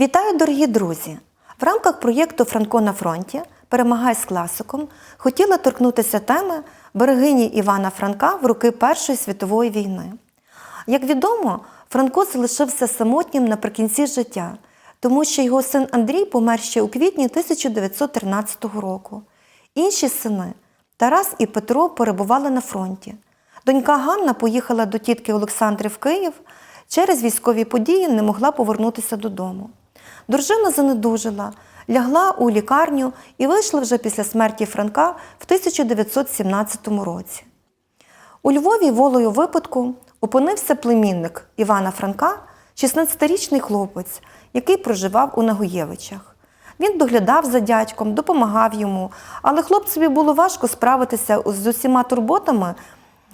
Вітаю, дорогі друзі! В рамках проєкту Франко на фронті Перемагай з класиком хотіла торкнутися теми берегині Івана Франка в роки Першої світової війни. Як відомо, Франко залишився самотнім наприкінці життя, тому що його син Андрій помер ще у квітні 1913 року. Інші сини Тарас і Петро перебували на фронті. Донька Ганна поїхала до тітки Олександри в Київ. Через військові події не могла повернутися додому. Дружина занедужила, лягла у лікарню і вийшла вже після смерті Франка в 1917 році. У Львові волею випадку опинився племінник Івана Франка, 16-річний хлопець, який проживав у Нагоєвичах. Він доглядав за дядьком, допомагав йому, але хлопцеві було важко справитися з усіма турботами.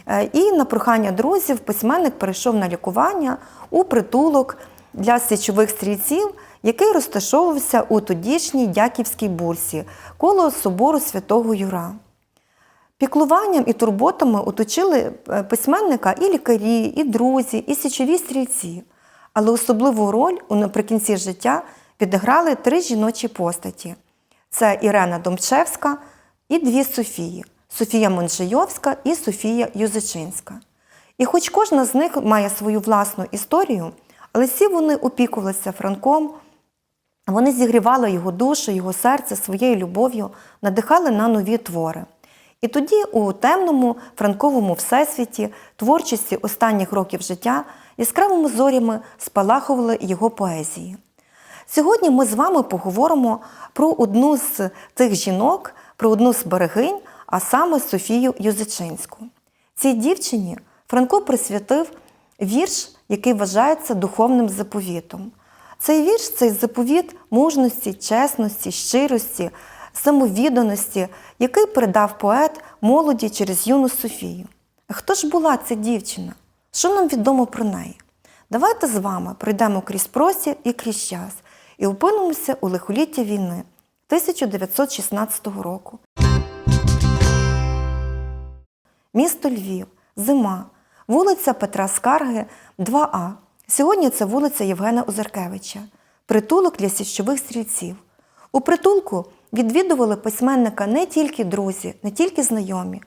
Е, І на прохання друзів письменник перейшов на лікування у притулок для січових стрільців, який розташовувався у тодішній Дяківській бурсі коло собору святого Юра. Піклуванням і турботами оточили е, письменника і лікарі, і друзі, і січові стрільці. Але особливу роль у наприкінці життя відіграли три жіночі постаті: це Ірена Домчевська і дві Софії Софія Монжейовська і Софія Юзичинська. І хоч кожна з них має свою власну історію, але всі вони опікувалися Франком, вони зігрівали його душу, його серце своєю любов'ю, надихали на нові твори. І тоді, у темному франковому всесвіті, творчості останніх років життя, яскравими зорями спалахували його поезії. Сьогодні ми з вами поговоримо про одну з тих жінок, про одну з берегинь, а саме Софію Юзичинську. Цій дівчині Франко присвятив вірш, який вважається духовним заповітом. Цей вірш цей заповіт мужності, чесності, щирості, самовідданості, який передав поет молоді через юну Софію. Хто ж була ця дівчина? Що нам відомо про неї? Давайте з вами пройдемо крізь простір і крізь час і опинимося у лихолітті війни 1916 року. Місто Львів, зима, вулиця Петра Скарги, 2А. Сьогодні це вулиця Євгена Озаркевича, притулок для січових стрільців. У притулку відвідували письменника не тільки друзі, не тільки знайомі,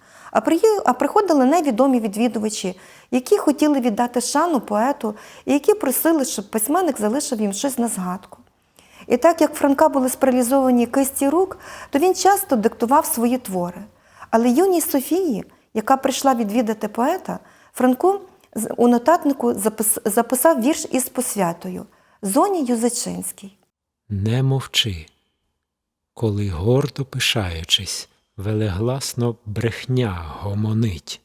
а, приходили невідомі відвідувачі, які хотіли віддати шану поету і які просили, щоб письменник залишив їм щось на згадку. І так як Франка були спаралізовані кисті рук, то він часто диктував свої твори. Але юній Софії, яка прийшла відвідати поета, Франко з- у нотатнику запис- записав вірш із посвятою. Зоні Юзачинській. Не мовчи, коли гордо пишаючись, велегласно брехня гомонить,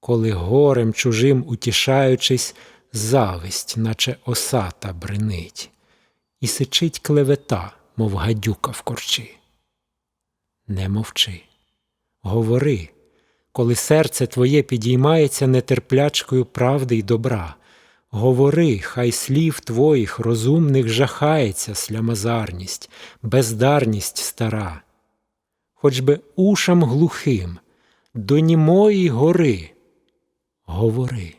коли горем чужим утішаючись, зависть, наче осата бренить, і сичить клевета, мов гадюка в корчі. Не мовчи, говори, коли серце твоє підіймається нетерплячкою правди й добра. Говори, хай слів твоїх розумних жахається слямазарність, бездарність стара, хоч би ушам глухим, до німої гори. Говори.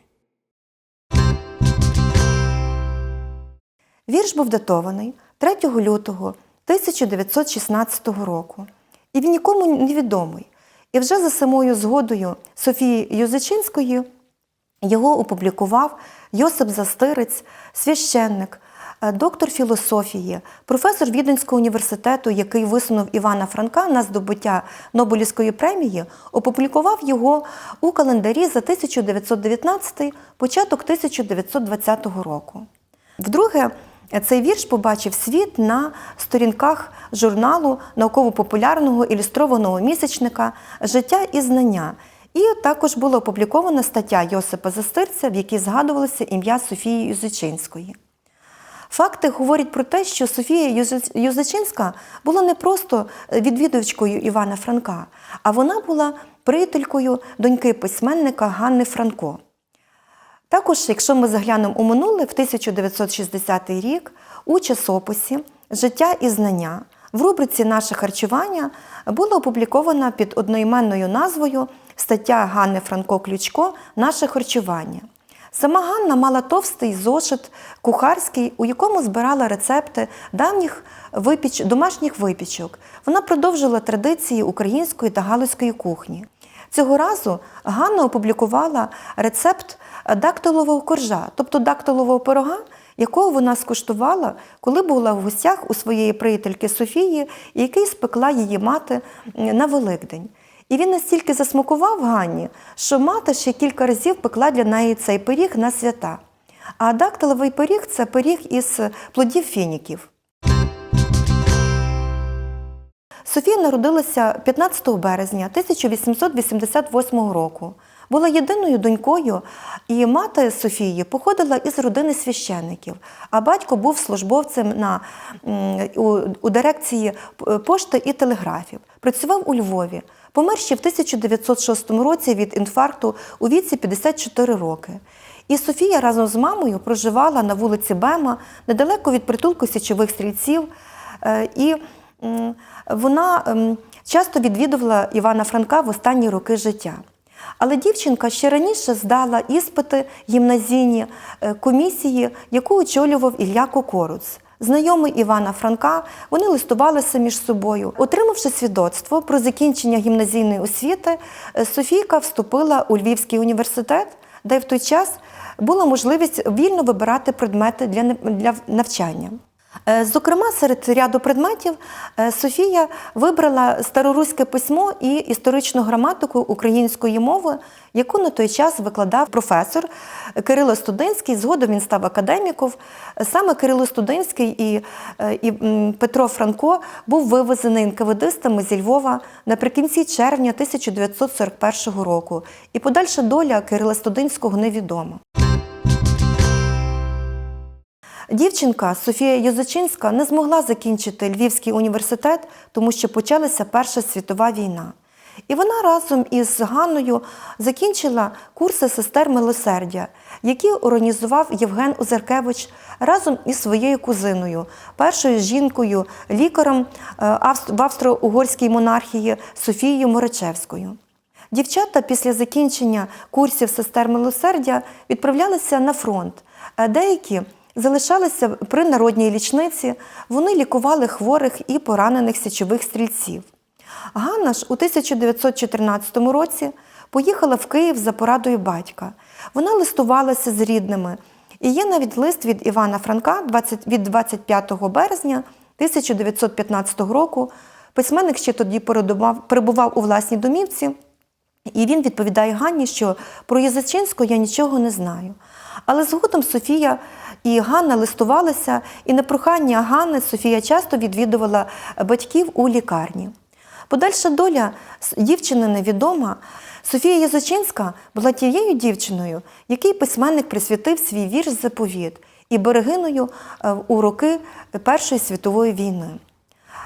Вірш був датований 3 лютого 1916 року, і він нікому не відомий. І вже за самою згодою Софії Юзичинської його опублікував Йосип Застирець, священник, е, доктор філософії, професор Віденського університету, який висунув Івана Франка на здобуття Нобелівської премії, опублікував його у календарі за 1919, початок 1920 року. Вдруге, цей вірш побачив світ на сторінках журналу науково-популярного ілюстрованого місячника Життя і знання. І також була опублікована стаття Йосипа Застирця, в якій згадувалося ім'я Софії Юзичинської. Факти говорять про те, що Софія Юзичинська була не просто відвідувачкою Івана Франка, а вона була приятелькою доньки письменника Ганни Франко. Також, якщо ми заглянемо у минуле, в 1960 рік у часописі Життя і знання в рубриці Наше харчування була опублікована під одноіменною назвою стаття Ганни Франко Ключко Наше харчування. Сама Ганна мала товстий зошит кухарський, у якому збирала рецепти давніх випіч... домашніх випічок. Вона продовжила традиції української та галицької кухні. Цього разу Ганна опублікувала рецепт дактилового коржа, тобто дактилового пирога, якого вона скуштувала, коли була в гостях у своєї приятельки Софії, який спекла її мати на Великдень. І він настільки засмакував Ганні, що мати ще кілька разів пекла для неї цей пиріг на свята. А дактиловий пиріг це пиріг із плодів фініків. Софія народилася 15 березня 1888 року. Була єдиною донькою, і мати Софії походила із родини священників, а батько був службовцем на, у, у дирекції пошти і телеграфів. Працював у Львові. Помер ще в 1906 році від інфаркту у віці 54 роки. І Софія разом з мамою проживала на вулиці Бема, недалеко від притулку січових стрільців. Е, І вона ем, часто відвідувала Івана Франка в останні роки життя. Але дівчинка ще раніше здала іспити гімназійні е, комісії, яку очолював Ілля Кокоруц. Знайомий Івана Франка, вони листувалися між собою. Отримавши свідоцтво про закінчення гімназійної освіти, е, Софійка вступила у Львівський університет, де в той час була можливість вільно вибирати предмети для навчання. Е, Зокрема, серед ряду предметів е, Софія вибрала староруське письмо і історичну граматику української мови, яку на той час викладав професор Кирило Студинський. Згодом він став академіком. Саме Кирило Студинський і, е, і Петро Франко був вивезений НКВДистами зі Львова наприкінці червня 1941 року. І подальша доля Кирила Студинського невідома. Дівчинка Софія Йозачинська не змогла закінчити Львівський університет, тому що почалася Перша світова війна. І вона разом із Ганною закінчила курси сестер милосердя, які організував Євген Озеркевич разом із своєю кузиною, першою жінкою, лікарем е, в австро-угорській монархії Софією Морачевською. Дівчата після закінчення курсів сестер милосердя відправлялися на фронт. а Деякі залишалися при народній лічниці, вони лікували хворих і поранених січових стрільців. Ганна ж у 1914 році поїхала в Київ за порадою батька. Вона листувалася з рідними. І є навіть лист від Івана Франка 20 від 25 березня 1915 року. Письменник ще тоді перебував, у власній домівці. І він відповідає Ганні, що про Єзачинську я нічого не знаю. Але згодом Софія і Ганна листувалися, і на прохання Ганни Софія часто відвідувала батьків у лікарні. Подальша доля дівчини невідома. Софія Єзачинська була тією дівчиною, якій письменник присвятив свій вірш заповіт і берегиною е, у роки Першої світової війни.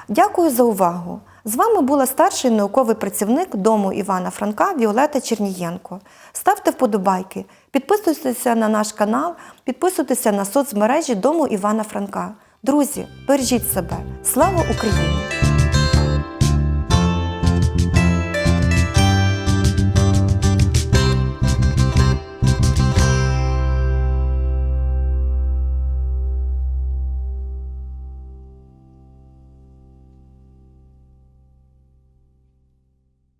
Дякую за увагу. З вами була старший науковий працівник дому Івана Франка Віолета Чернієнко. Ставте вподобайки, підписуйтеся на наш канал, підписуйтеся на соцмережі дому Івана Франка. Друзі, бережіть себе. Слава Україні!